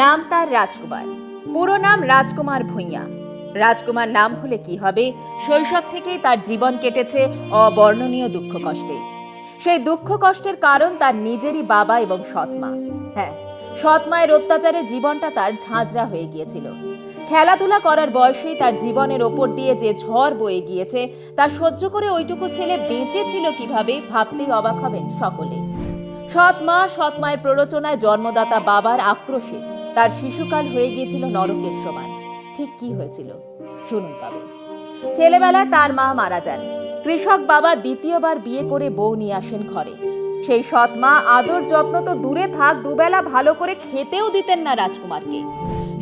নাম তার রাজকুমার। পুরো নাম রাজকুমার ভূঁইয়া। রাজকুমার নাম হলে কি হবে? শৈশব থেকেই তার জীবন কেটেছে অবর্ণনীয় দুঃখ কষ্টে। সেই দুঃখ কষ্টের কারণ তার নিজেরই বাবা এবং সৎমা। হ্যাঁ সৎমায়ের অত্যাচারে জীবনটা তার ঝাঁঝরা হয়ে গিয়েছিল। খেলাধুলা করার বয়সেই তার জীবনের ওপর দিয়ে যে ঝড় বয়ে গিয়েছে, তা সহ্য করে ওইটুকু ছেলে বেঁচে ছিল কীভাবে ভাবতেই অবাক হবেন সকলে। সৎ মা সৎ প্ররোচনায় জন্মদাতা বাবার আক্রোশে তার শিশুকাল হয়ে গিয়েছিল নরকের সমান ঠিক কি হয়েছিল? শুনুন তবে। ছেলেবেলায় তার মা মারা যান। কৃষক বাবা দ্বিতীয়বার বিয়ে করে বউ নিয়ে আসেন ঘরে। সেই সৎ মা আদর যত্ন তো দূরে থাক, দুবেলা ভালো করে খেতেও দিতেন না রাজকুমারকে।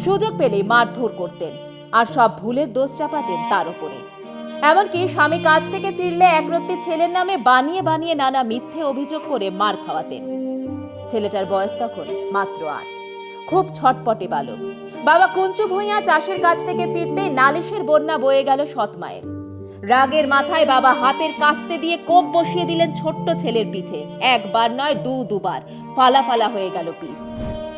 সুযোগ পেলে মারধর করতেন, আর সব ভুলের দোষ চাপাতেন তার উপরে এমনকি স্বামী কাজ থেকে ফিরলে একরত্তি ছেলের নামে বানিয়ে বানিয়ে নানা মিথ্যে অভিযোগ করে মার খাওয়াতেন। ছেলেটার বয়স তখন মাত্র আট। খুব ছটপটে বালক। বাবা কুঞ্চু ভূঁইয়া চাষের কাছ থেকে ফিরতেই নালিশের বন্যা বয়ে গেল সৎমায়ের রাগের মাথায় বাবা হাতের কাস্তে দিয়ে কোপ বসিয়ে দিলেন ছোট্ট ছেলের পিঠে। একবার নয়, দু, দুবার। ফালা ফালা হয়ে গেল পিঠ।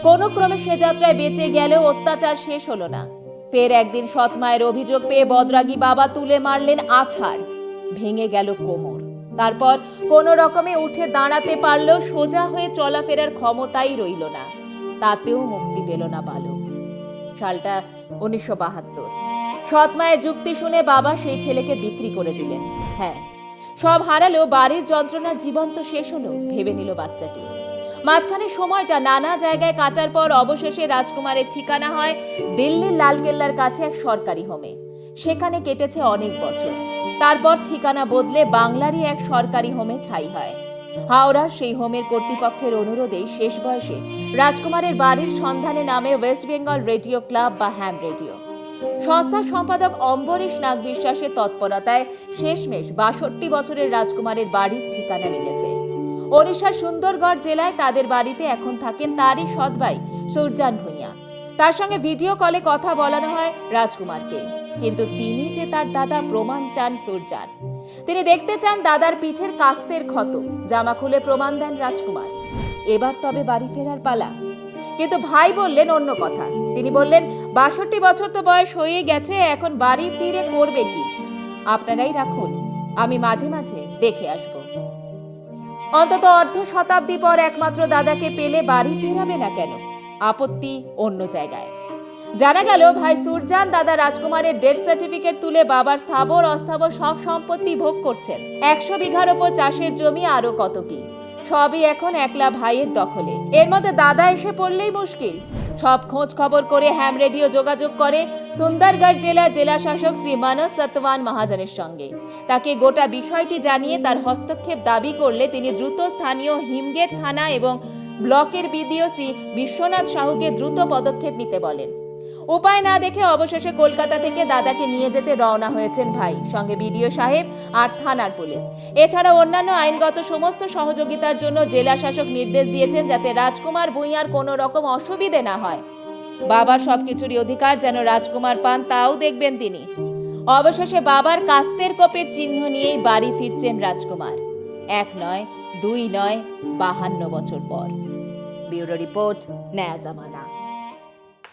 কোনো ক্রমে সে যাত্রায় বেঁচে গেলেও অত্যাচার শেষ হলো না। ফের একদিন সৎমায়ের অভিযোগ পেয়ে বদরাগী বাবা তুলে মারলেন আছাড়। ভেঙে গেল কোমর। তারপর কোনো রকমে উঠে দাঁড়াতে পারলেও সোজা হয়ে চলাফেরার ক্ষমতাই রইল না। তাতেও মুক্তি পেল না বালক। সালটা উনিশশো বাহাত্তর। সৎমায়ের যুক্তি শুনে বাবা সেই ছেলেকে বিক্রি করে দিলেন। হ্যাঁ সব হারালেও বাড়ির যন্ত্রণার জীবন তো শেষ হলো, ভেবে নিল বাচ্চাটি। মাঝখানে সময়টা নানা জায়গায় কাটার পর অবশেষে রাজকুমারের ঠিকানা হয় দিল্লির লালকেল্লার কাছে এক সরকারি হোমে। সেখানে কেটেছে অনেক বছর। তারপর ঠিকানা বদলে বাংলারই এক সরকারি হোমে ঠাই হয়। হাওড়ার সেই হোমের কর্তৃপক্ষের অনুরোধেই শেষ বয়সে রাজকুমারের বাড়ির সন্ধানে নামে ওয়েস্ট বেঙ্গল রেডিও ক্লাব বা হ্যাম রেডিও। সংস্থার সম্পাদক অম্বরীশ নাগ বিশ্বাসের তৎপরতায় শেষমেশ বাষট্টি বছরের রাজকুমারের বাড়ির ঠিকানা মিলেছে। ওড়িশার সুন্দরগড় জেলায় তাদের বাড়িতে এখন থাকেন তারই সৎ ভাই সুরজান ভূঁইয়া। তার সঙ্গে ভিডিও কলে কথা বলানো হয় রাজকুমারকে। কিন্তু তিনি যে তার দাদা প্রমাণ চান সুরজান তিনি দেখতে চান দাদার পিঠের কাস্তের ক্ষত, জামা খুলে প্রমাণ দেন রাজকুমার। এবার তবে বাড়ি ফেরার পালা। কিন্তু ভাই বললেন অন্য কথা। তিনি বললেন, বাষট্টি বছর তো বয়স হয়ে গেছে, এখন বাড়ি ফিরে করবে কি? আপনারাই রাখুন, আমি মাঝে মাঝে দেখে আসব। অন্তত অর্ধ শতাব্দী পর একমাত্র দাদাকে পেলে বাড়ি ফেরাবে না কেন? আপত্তি অন্য জায়গায়। জানা গেল, ভাই সুরজান দাদা রাজকুমারের ডেথ সার্টিফিকেট তুলে বাবার স্থাবর, অস্থাবর সব সম্পত্তি ভোগ করছেন। একশো বিঘার ওপর চাষের জমি আরও কত কি? সবই এখন একলা ভাইয়ের দখলে। এর মধ্যে দাদা এসে পড়লেই মুশকিল। সব খোঁজ খবর করে হ্যাম রেডিও যোগাযোগ করে সুন্দরগড় জেলা জেলা শাসক শ্রী মানস সত্যবান মহাজনের সঙ্গে। তাকে গোটা বিষয়টি জানিয়ে তার হস্তক্ষেপ দাবি করলে তিনি দ্রুত স্থানীয় হিমগেট থানা এবং ব্লকের বিডিও শ্রী বিশ্বনাথ সাহুকে দ্রুত পদক্ষেপ নিতে বলেন। উপায় না দেখে অবশেষে কলকাতা থেকে দাদাকে নিয়ে যেতে রওনা হয়েছেন ভাই, সঙ্গে বিডিও সাহেব আর থানার পুলিশ। এছাড়া অন্যান্য আইনগত সমস্ত সহযোগিতার জন্য জেলা শাসক নির্দেশ দিয়েছেন যাতে রাজকুমার ভূঁইয়ার কোনো রকম অসুবিধে না হয়। বাবার সবকিছুরই অধিকার যেন রাজকুমার পান, তাও দেখবেন তিনি। অবশেষে বাবার কাস্তের কোপের চিহ্ন নিয়েই বাড়ি ফিরছেন রাজকুমার। এক নয়, দুই নয়, বাহান্ন বছর পর। ব্যুরো রিপোর্ট নয়া জামানা।